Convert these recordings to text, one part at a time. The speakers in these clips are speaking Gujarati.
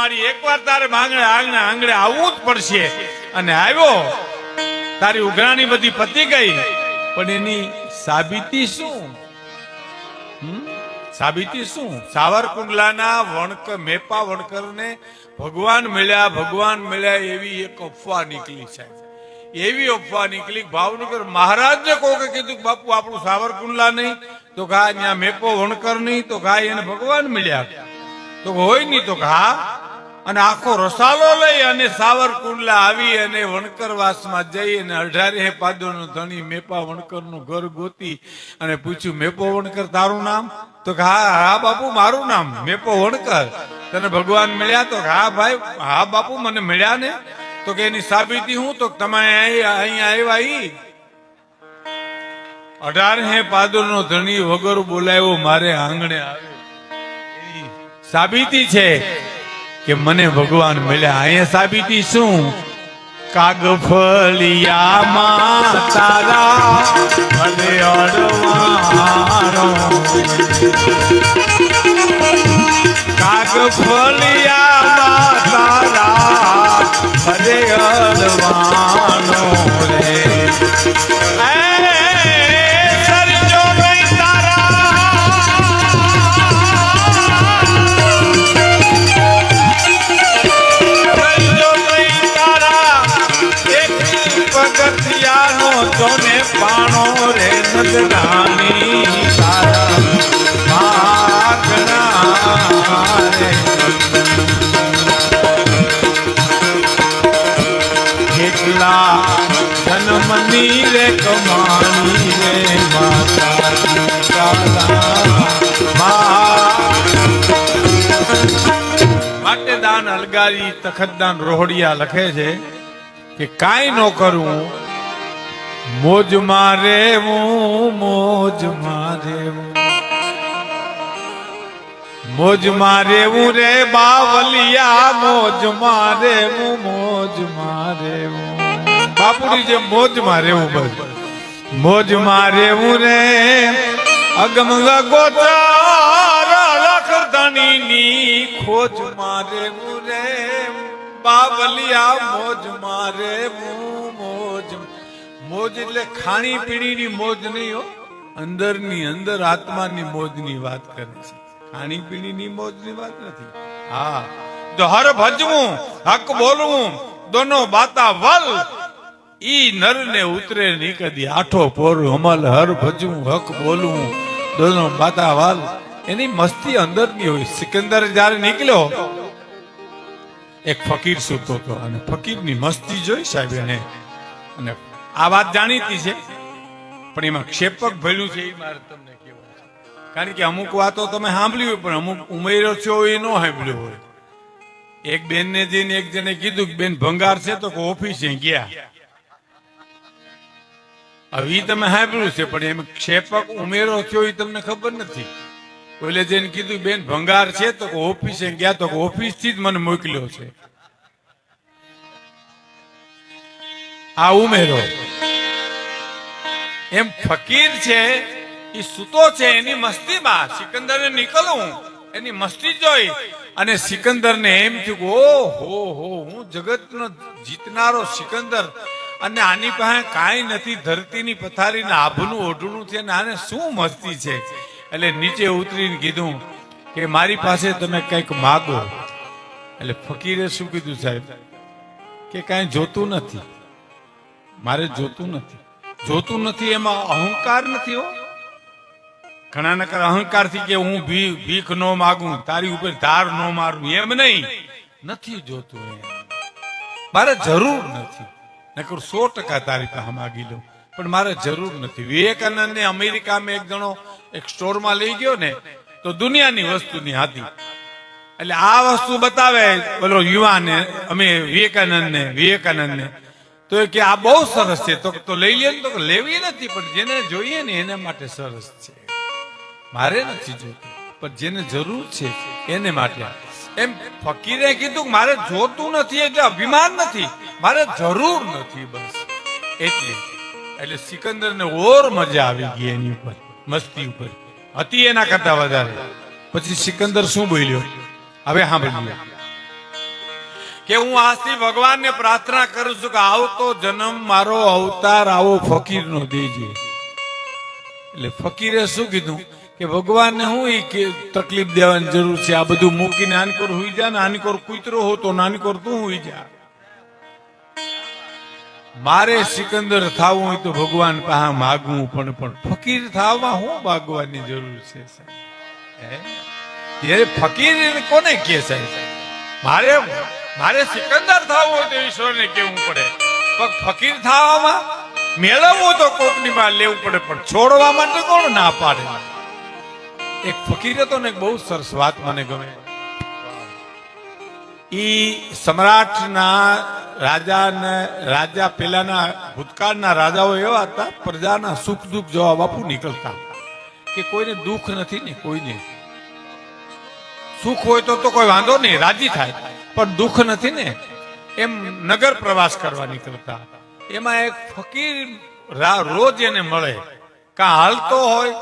મારી એકવાર તારે માંગણે આંગણે આંગણે આવવું જ પડશે. અને આવ્યો. તારી ઉઘરાણી બધી પતી ગઈ. પણ એની સાબિતી શું? સાબિતી શું? સાવરકુંડલાના વણકર મેપા વણકરને ભગવાન મળ્યા ભગવાન મળ્યા એવી એક અફવા નીકળી સાહેબ. એવી અફવા નીકળી ભાવનગર મહારાજને કોકે કીધું કે બાપુ, આપણું સાવરકુંડલા નહીં. તો કા ત્યાં મેપો વણકર નહીં. તો કા એને ભગવાન મળ્યા. તો હોય નહીં તો હા. અને આખો રસાલો લઈ અને સાવરકુંડલા આવી અને વણકરવાસમાં જઈ અને અઢારે પાદોનો ધણી મેપા વણકરનું ઘર ગોતી અને પૂછ્યું, મેપો વણકર તારું નામ? તો હા હા બાપુ, મારું નામ મેપો વણકર. તને ભગવાન મળ્યા તો હા ભાઈ, હા બાપુ, મને મળ્યા ને? તો કે, એની સાબિતી હું? તો તમે અહીં, અહીંયા આવ્યા ઈ. હે પાદરનો ધણી વગર બોલાવ્યો મારે આંગણે આવ્યો સાબિતી છે. કે મને ભગવાન મળ્યા. અહીંયા સાબિતી શું? કાગફલિયામાં તારા ભલે અડવાણો કાગફલિયામાં તારા ભલે અડવાનો રે. ભાગના રે કમાણી માતા માટે દાન અલગારી રોહડિયા લખે છે કે કાંઈ ન કરું મોજ મારે હું, મોજ મારે મોજ મારે હું રે બાવલિયા, મોજ મારે હું, મોજ મારે બાપુની જે મોજ મારે હું બસ. મોજ મારે હું રે, અગમ ગોચાર લખધણી ની ખોજ મારે હું રે. બાવલિયા, મોજ મારે હું. મોજ એટલે ખાણી પીણીની મોજ નહીં હો. અંદરની અંદર આત્માની મોજની વાત કરે છે. ખાણી પીણીની મોજની વાત નથી. હા. તો હર ભજવું, હક બોલવું, દોનો બાતા વલ, ઈ નર ને ઉતરે ની કદી. આઠો પોર અમલ હર ભજવું, હક બોલવું, દોનો બાતા વાલ. એની મસ્તી અંદરની હોય. સિકંદર જ્યારે નીકળ્યો, એક ફકીર સૂતો હતો. અને ફકીરની મસ્તી જોઈ સાહેબ એને. અને આ વાત જાણીતી છે. પણ એમાં ક્ષેપક ભર્યું છે. એ મારે તમને કહેવું છે. કારણ કે અમુક વાતો તમે સાંભળી હોય પણ અમુક ઉમેરો છો એ ન સાંભળ્યો હોય. એક બેનને જઈને એક જણે કીધું કે બેન ભંગાર છે તો ઓફિસે ગયા. હવે તમે સાંભળ્યું છે પણ એમ ક્ષેપક ઉમેરો થયો એ તમને ખબર નથી. ઓલે જઈને કીધું બેન ભંગાર છે તો ઓફિસે ગયા તો ઓફિસથી જ મને મોકલ્યો છે. આ ઉમેરો. એમ ફકીર છે એ સૂતો છે, એની મસ્તીમાં સિકંદરે નીકળું, એની મસ્તી જોઈ અને સિકંદરને એમ થયું ઓ હો હો, હું જગતનો જીતનારો સિકંદર અને આની પાસે કાંઈ નથી, ધરતીની પથારીને આભનું ઓઢણું છે ને આને શું મસ્તી છે? એટલે નીચે ઉતરીને કીધું કે, મારી પાસે તમે કંઈક માગો. એટલે ફકીરે શું કીધું સાહેબ? કે, કાંઈ જોતું નથી. મારે જોતું નથી. જોતું નથી એમાં અહંકાર નથી હો. ઘણા નકર અહંકારથી કે હું ભીખ નો માગું, તારી ઉપર ધાર નો મારું, એમ નહીં. નથી જોતું એમ. મારે જરૂર નથી. નકર સો ટકા તારી પાસે માગી લઉં. પણ મારે જરૂર નથી. વિવેકાનંદ ને અમેરિકામાં એક જણો એક સ્ટોરમાં લઈ ગયો ને, તો દુનિયાની વસ્તુની હતી એટલે આ વસ્તુ બતાવે, બોલો યુવાને, અમે વિવેકાનંદ ને વિવેકાનંદ ને તો એ કે આ બહુ સરસ છે. તો તો લઈ લે તો લેવી નથી, પણ જેને જોઈએ ને એના માટે સરસ છે. મારે નથી જોતું પણ જેને જરૂર છે એને માટે. એમ ફકીરે કીધું કે મારે જોતું નથી એટલે અભિમાન નથી. મારે જરૂર નથી બસ. એટલે એટલે સિકંદર ને ઓર મજા આવી ગઈ એની ઉપર, મસ્તી ઉપર. હતી એના કરતા વધારે. પછી સિકંદર શું બોલ્યો? હવે સાંભળીએ. કે હું આજથી ભગવાનને પ્રાર્થના કરું છું કે આવતો જન્મ મારો અવતાર આવો ફકીરનો દેજે. એટલે ફકીરે શું કીધું? કે ભગવાનને હું એ તકલીફ દેવાની જરૂર છે. આ બધું મૂકીને આનકોર હોઈ જા ને કૂતરો હોતો નાનકોર તું હોઈ જા. મારે સિકંદર થવું હોય તો ભગવાન પાસે માગવું પણ પણ ફકીર થવામાં હું માગવાની જરૂર છે સાહેબ? ફકીર કોને કે સાહેબ? મારે મારે સિકંદર થવું હોય તો ઈશ્વરને કેવું પડે? પણ ફકીર થવામાં મેળવવું તો કોકની માં લેવું પડે, પણ છોડવા માટે કોણ ના પાડે? એક ફકીર હતો ને બહુ સરસ વાત મને ગમે. ઈ સમ્રાટના રાજાને, રાજા પેલાના ભૂતકાળના રાજાઓ એવા હતા, પ્રજાના સુખ દુઃખ જવાબ આપું નીકળતા કે કોઈને દુઃખ નથી ને કોઈને. સુખ હોય તો તો કોઈ વાંધો નહીં, રાજી થાય. પણ દુઃખ નથી ને? એમ નગર પ્રવાસ કરવા નીકળતા. એમાં એક ફકીર રોજ એને મળે. કાં હાલતો હોય?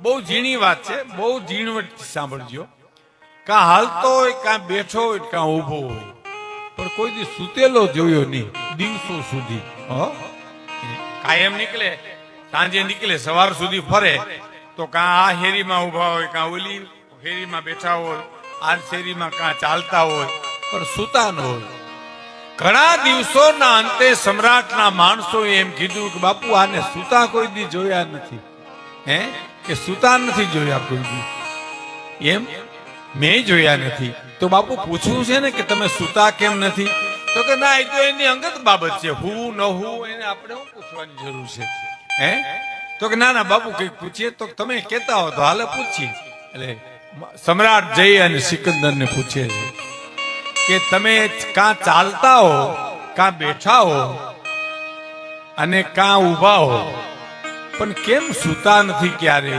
બહુ ઝીણી વાત છે, બહુ ઝીણવટ સાંભળજો. કાં હાલતો હોય, કાં બેઠો હોય, કાં ઊભો હોય. પણ કોઈ દી સુતેલો જોયો નહીં, દિવસો સુધી. હો? કાયમ નીકળે, સાંજે નીકળે, સવાર સુધી ફરે. તો કાં આ હેરીમાં ઊભા હોય, કાં ઓલી હેરીમાં બેઠા હોય, આ શેરીમાં કાં ચાલતા હોય. પણ સુતા ન હોય. ઘણા દિવસોના અંતે સમ્રાટના માણસોએ એમ કીધું કે બાપુ, આને સુતા કોઈ દી જોયા નથી. હે? કે સુતા નથી જોયા કોઈ દી? એમ? મેં જોયા નથી. તો બાપુ પૂછવું છે ને કે તમે સુતા કેમ નથી? તો કે ના, એ તો એની અંગત બાબત છે. હું ન હું એને આપણે શું પૂછવાની જરૂર છે? હે? તો કે ના ના, બાપુ કઈ પૂછીએ તો તમે કહેતા હો તો હાલે પૂછીએ. એટલે સમ્રાટ જઈ અને સિકંદરને પૂછે છે. કે તમે કાં ચાલતા હો, કા બેઠા હો અને કાં ઊભા હો. પણ કેમ સૂતા નથી ક્યારે?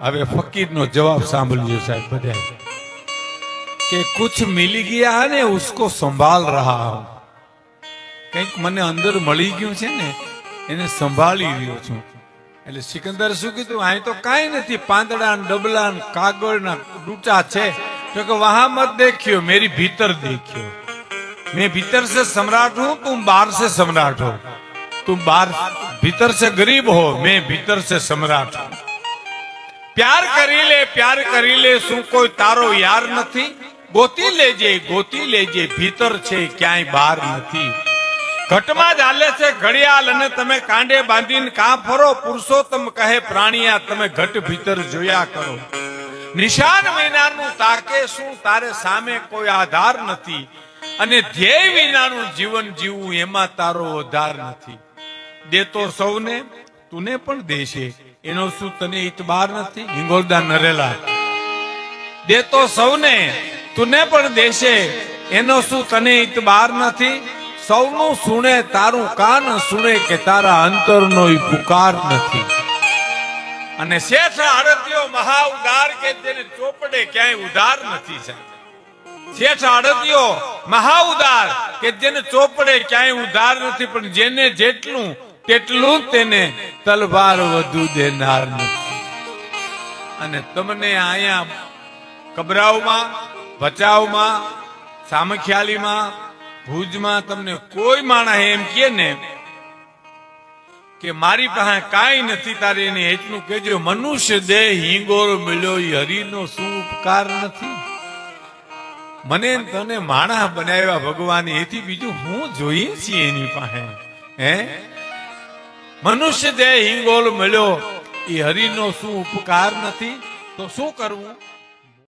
હવે ફકીરનો જવાબ સાંભળજો સાહેબ બધા કે કુછ મિલી ગયા ને ઉસકો સંભાળ રહા હું. કંઈક મને અંદર મળી ગયું છે ને, એને સંભાળી રહ્યો છું. એટલે સિકંદર શું કીધું? અહીં તો કાંઈ નથી, પાંદડા, ડબલા, કાગળના ડૂટા છે. તો કે વહાં મત દેખ્યો મેરી ભીતર દેખ્યો मैं भीतर से सम्राट हूं तुम बाहर से सम्राट हो तुम बाहर भीतर से गरीब हो मैं भीतर से सम्राट हूं પ્યાર કરી લે પ્યાર કરી લે શું કોઈ તારો યાર નથી ગોતી લેજે ગોતી લેજે ભીતર છે ક્યાંય બહાર નથી ઘટમાં જ હાલે છે ઘડિયાળ અને તમે કાંડે બાંધીને કાં ફરો પુરુષોત્તમ કહે પ્રાણીયા તમે ઘટ ભીતર જોયા કરો નિશાન વિનાનું તાકે શું? તારે સામે કોઈ આધાર નથી. અને ધ્યેય વિનાનું જીવન જીવવું એમાં તારો આધાર નથી. દેતો સૌને, તુને પણ દેશે. એનો શું તને ઇતબાર નથી? હિંગોળદા નરેલા. દેતો સૌને, તુને પણ દેશે. એનો શું તને ઇતબાર નથી? સૌનું સુણે, તારું કાન સુણે કે તારા અંતરનો પુકાર નથી. અને શેઠ આરતીઓ મહા ઉદાર કે તેને ચોપડે ક્યાંય ઉધાર નથી સાહેબ. શેઠ આરતીઓ મહા ઉદાર કે જેને ચોપડે ક્યાંય ઉધાર નથી, પણ જેને જેટલું તેટલું તેને તલવાર વધુ દેનાર નથી. અને તમને અહીંયા કબરાઓમાં ભચાઉમાં, સામખિયાલીમાં, ભુજમાં તમને કોઈ માણસ એમ કે ને કે મારી પાસે કાંઈ નથી, તારે એને એટલું કેજો મનુષ્ય દેહ હિંગોરો મળ્યો એ હરિનો શું ઉપકાર નથી. મને તને માણસ બનાવ્યા ભગવાન, એથી બીજું હું જોઈએ છીએ એની પાસે? હે? મનુષ્ય દેહ હિંગોલ મળ્યો એ હરિનો શું ઉપકાર નથી. તો શું કરવું?